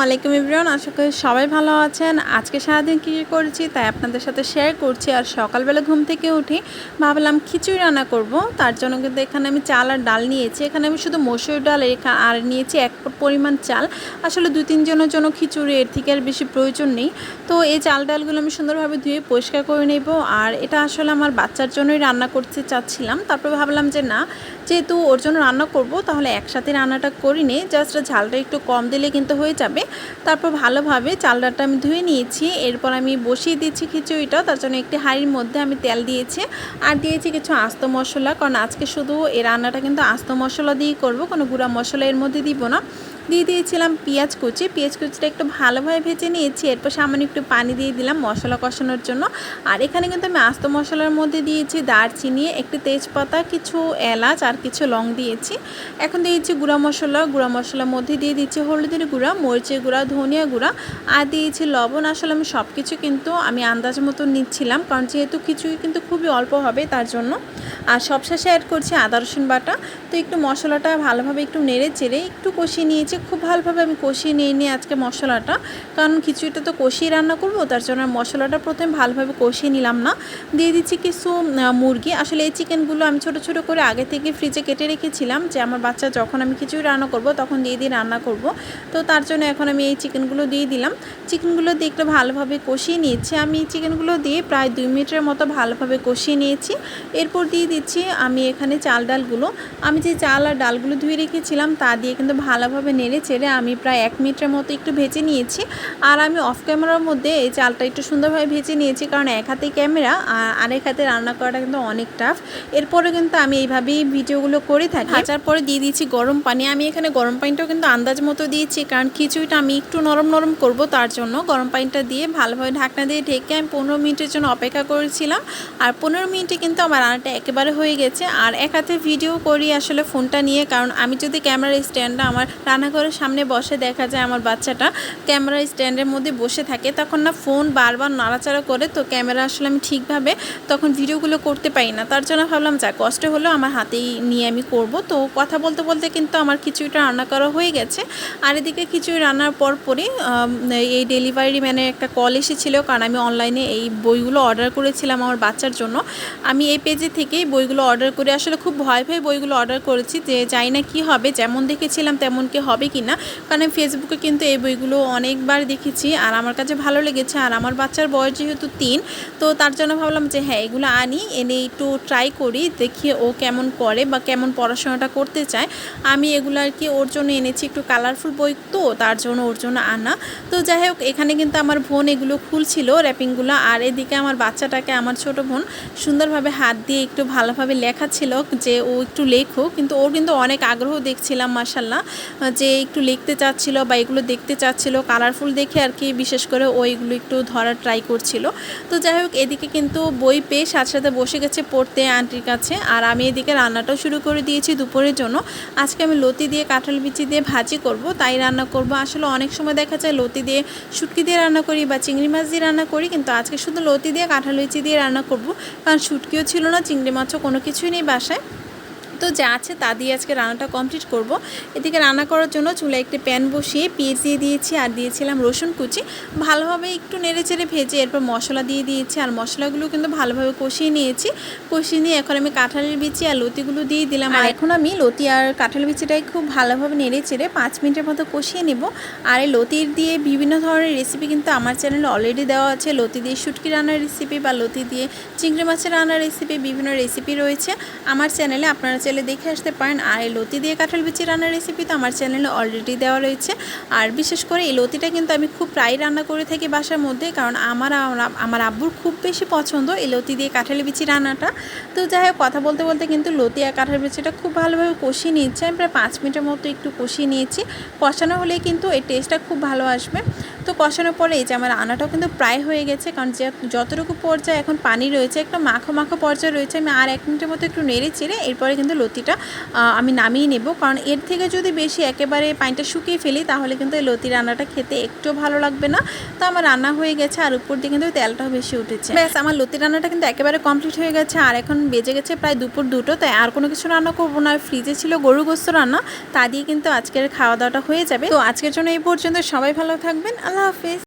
আলাইকুম ইব্রান আশা করি সবাই ভালো আছেন। আজকে সারাদিন কী করেছি তাই আপনাদের সাথে শেয়ার করছি। আর সকালবেলা ঘুম থেকে উঠে ভাবলাম খিচুড়ি রান্না করব। তার জন্য কিন্তু এখানে আমি চাল আর ডাল নিয়েছি। এখানে আমি শুধু মসুর ডাল আর নিয়েছি এক পরিমাণ চাল। আসলে দু তিনজনের জন্য খিচুড়ি এর থেকে আর বেশি প্রয়োজন নেই। তো এই চাল ডালগুলো আমি সুন্দরভাবে ধুয়ে পরিষ্কার করে নেব। আর এটা আসলে আমার বাচ্চার জন্যই রান্না করতে চাচ্ছিলাম। তারপর ভাবলাম যে না যেহেতু ওর জন্য রান্না করব, তাহলে একসাথে রান্নাটা করি নি। জাস্ট ঝালটা একটু কম দিলে কিন্তু হয়ে যাবে। তারপর ভালোভাবে চাল ডালটা আমি ধুয়ে নিয়েছি। এরপর আমি বসিয়ে দিয়েছি খিচুড়িটা। তার জন্য একটি হাঁড়ির মধ্যে আমি তেল দিয়েছি। আর দিয়েছি কিছু আস্ত মশলা। কারণ আজকে শুধু এই রান্নাটা কিন্তু আস্ত মশলা দিয়েই করব। কোনো গুঁড়া মশলা এর মধ্যে দিব না। দিয়ে দিয়েছিলাম পেঁয়াজ কুচি। পেঁয়াজ কুচিটা একটু ভালোভাবে ভেজে নিয়েছি। এরপর সামান্য একটু পানি দিয়ে দিলাম মশলা কষানোর জন্য। আর এখানে কিন্তু আমি আস্ত মশলার মধ্যে দিয়েছি দারচিনি, একটি তেজপাতা, কিছু এলাচ আর কিছু লং দিয়েছি। এখন দিয়েছি গুঁড়া মশলা। গুঁড়া মশলার মধ্যে দিয়ে দিচ্ছি হলুদের গুঁড়া, মরিচের গুঁড়া, ধনিয়া গুঁড়া আর দিয়েছি লবণ। আসলে আমি সব কিছু কিন্তু আমি আন্দাজ মতো নিচ্ছিলাম কারণ যেহেতু কিছুই কিন্তু খুবই অল্প হবে তার জন্য। আর সবশেষে অ্যাড করছি আদা রসুন বাটা। তো একটু মশলাটা ভালোভাবে একটু নেড়ে চেড়ে একটু কষিয়ে নিয়েছি। খুব ভালোভাবে আমি কষিয়ে নিয়ে নিই আজকে মশলাটা। কারণ খিচুড়িটা তো কষিয়ে রান্না করব, তার জন্য মশলাটা প্রথমে ভালোভাবে কষিয়ে নিলাম না। দিয়ে দিচ্ছি কিছু মুরগি। আসলে এই চিকেনগুলো আমি ছোট ছোট করে আগে থেকে ফ্রিজে কেটে রেখেছিলাম যে আমার বাচ্চা যখন আমি খিচুড়ি রান্না করব তখন দিয়ে দিয়ে রান্না করব। তো তার জন্য এখন আমি এই চিকেনগুলো দিয়ে দিলাম। চিকেনগুলো দিয়ে একটু ভালোভাবে কষিয়ে নিয়েছি। আমি এই চিকেনগুলো দিয়ে প্রায় দুই মিনিটের মতো ভালোভাবে কষিয়ে নিয়েছি। এরপর দিয়ে দিচ্ছি আমি এখানে চাল ডালগুলো। আমি যে চাল আর ডালগুলো ধুয়ে রেখেছিলাম তা দিয়ে কিন্তু ভালোভাবে নেড়ে চেড়ে আমি প্রায় এক মিনিটের মতো একটু ভেজে নিয়েছি। আর আমি অফ ক্যামেরার মধ্যে এই চালটা একটু সুন্দরভাবে ভেজে নিয়েছি, কারণ এক হাতে ক্যামেরা আর আরেক হাতে রান্না করাটা কিন্তু অনেক টাফ এরপরে কিন্তু আমি এইভাবেই ভিডিওগুলো করে থাকি। ভাজার পরে দিয়ে দিয়েছি গরম পানি। আমি এখানে গরম পানিটাও কিন্তু আন্দাজ মতো দিয়েছি, কারণ খিচুড়িটা আমি একটু নরম নরম করব তার জন্য। গরম পানিটা দিয়ে ভালোভাবে ঢাকনা দিয়ে ঢেকে আমি পনেরো মিনিটের জন্য অপেক্ষা করেছিলাম। আর পনেরো মিনিটে কিন্তু আমার রান্নাটা একেবারে হয়ে গেছে। আর এক হাতে ভিডিও করি আসলে ফোনটা নিয়ে, কারণ আমি যদি ক্যামেরার স্ট্যান্ডটা আমার রান্নাঘরের সামনে বসে দেখা যায় আমার বাচ্চাটা ক্যামেরা স্ট্যান্ডের মধ্যে বসে থাকে। তখন না ফোন বারবার নাড়াচাড়া করে, তো ক্যামেরা আসলে আমি ঠিকভাবে তখন ভিডিওগুলো করতে পারি না। তার জন্য ভাবলাম, যা কষ্ট হলেও আমার হাতেই নিয়ে আমি করব। তো কথা বলতে বলতে কিন্তু আমার খিচুড়িটা রান্না করা হয়ে গেছে। আর এদিকে খিচুড়ি রান্নার পর পরই এই ডেলিভারি ম্যানের একটা কল এসেছিল, কারণ আমি অনলাইনে এই বইগুলো অর্ডার করেছিলাম আমার বাচ্চার জন্য। আমি এই পেজে থেকেই বইগুলো অর্ডার করে, আসলে খুব ভয় ভয়ে বইগুলো অর্ডার করেছি, যে জানি না কি হবে, যেমন দেখেছিলাম তেমন কি হবে। কি না? কারণ আমি ফেসবুকে কিন্তু এই বইগুলো অনেকবার দেখেছি আর আমার কাছে ভালো লেগেছে। আর আমার বাচ্চার বয়স যেহেতু তিন, তো তার জন্য ভাবলাম যে হ্যাঁ এগুলো আনি, এনে একটু ট্রাই করি, দেখি ও কেমন করে বা কেমন পড়াশোনাটা করতে চায়। আমি এগুলো আর কি ওর জন্য এনেছি একটু কালারফুল বই তো, তার জন্য ওর জন্য আনা। তো যাই হোক, এখানে কিন্তু আমার বোন এগুলো খুলছিল র্যাপিংগুলো আর এদিকে আমার বাচ্চাটাকে, আমার ছোট বোন সুন্দরভাবে হাত দিয়ে একটু ভালোভাবে লেখাচ্ছিল যে ও একটু লেখো। কিন্তু ওর কিন্তু অনেক আগ্রহ দেখছিলাম মাসাল্লাহ যে একটু লিখতে চাচ্ছিল বা এগুলো দেখতে চাচ্ছিল কালারফুল দেখে আর কি বিশেষ করে ওইগুলো একটু ধরার ট্রাই করছিল। তো যাই হোক, এদিকে কিন্তু বই পেয়ে সাথে সাথে বসে গেছে পড়তে আন্টির কাছে। আর আমি এদিকে রান্নাটাও শুরু করে দিয়েছি দুপুরের জন্য। আজকে আমি লতি দিয়ে কাঁঠাল বিচি দিয়ে ভাজি করব, তাই রান্না করব। আসলে অনেক সময় দেখা যায় লতি দিয়ে শুটকি দিয়ে রান্না করি বা চিংড়ি মাছ দিয়ে রান্না করি, কিন্তু আজকে শুধু লতি দিয়ে কাঁঠাল বিচি দিয়ে রান্না করব। কারণ শুটকিও ছিল না, চিংড়ি মাছও কোনো কিছুই নেই বাসায়। তো যা আছে তা দিয়ে আজকে রান্নাটা কমপ্লিট করব। এদিকে রান্না করার জন্য চুলে একটি প্যান বসিয়ে পেঁয়াজ দিয়ে দিয়েছি আর দিয়েছিলাম রসুন কুচি। ভালোভাবে একটু নেড়ে চেড়ে ভেজে এরপর মশলা দিয়ে দিয়েছি আর মশলাগুলো কিন্তু ভালোভাবে কষিয়ে নিয়েছি। কষিয়ে নিয়ে এখন আমি কাঁঠালের বিচি আর লতিগুলো দিয়ে দিলাম। আর এখন আমি লতি আর কাঁঠাল বিচিটাই খুব ভালোভাবে নেড়ে চেড়ে পাঁচ মিনিটের মতো কষিয়ে নেব। আর এই লতির দিয়ে বিভিন্ন ধরনের রেসিপি কিন্তু আমার চ্যানেলে অলরেডি দেওয়া আছে। লতি দিয়ে শুটকি রান্নার রেসিপি বা লতি দিয়ে চিংড়ি মাছের রান্নার রেসিপি বিভিন্ন রেসিপি রয়েছে। আমার চ্যানেলে আপনারা চাইলে দেখে আসতে পারেন। আর এই লতি দিয়ে কাঁঠাল বিচি রান্নার রেসিপি তো আমার চ্যানেলে অলরেডি দেওয়া রয়েছে। আর বিশেষ করে এই লতিটা কিন্তু আমি খুব প্রায় রান্না করে থাকি বাসার মধ্যে, কারণ আমার আমার আব্বুর খুব বেশি পছন্দ এই লতি দিয়ে কাঁঠাল বিচি রান্নাটা। তো যাই হোক, কথা বলতে বলতে কিন্তু লতি আর কাঁঠাল বিচিটা খুব ভালোভাবে কষিয়ে নিচ্ছে আমি প্রায় পাঁচ মিনিটের মতো একটু কষিয়ে নিয়েছি। কষানো হলে কিন্তু এই টেস্টটা খুব ভালো আসবে। তো কষানোর পরে এই যে আমার রান্নাটাও কিন্তু প্রায় হয়ে গেছে, কারণ যে যতটুকু পর্যায়ে এখন পানি রয়েছে, একটা মাখো মাখো পর্যায়ে রয়েছে, আমি আর এক মিনিটের মতো একটু নেড়ে চেড়ে এরপরে কিন্তু লতিটা আমি নামিয়ে নেব। কারণ এর থেকে যদি বেশি একেবারে পানিটা শুকিয়ে ফেলি, তাহলে কিন্তু এই লতি রান্নাটা খেতে একটু ভালো লাগবে না। তো আমার রান্না হয়ে গেছে আর উপর দিয়ে কিন্তু তেলটাও বেশি উঠেছে। ব্যাস, আমার লতি রান্নাটা কিন্তু একেবারে কমপ্লিট হয়ে গেছে আর এখন বেজে গেছে প্রায় দুপুর দুটো, তাই আর কোনো কিছু রান্না করব না। ফ্রিজে ছিল গরু গোস্ত রান্না, তা দিয়ে কিন্তু আজকের খাওয়া দাওয়াটা হয়ে যাবে। তো আজকের জন্য এই পর্যন্ত, সবাই ভালো থাকবেন। আল্লাহ হাফিজ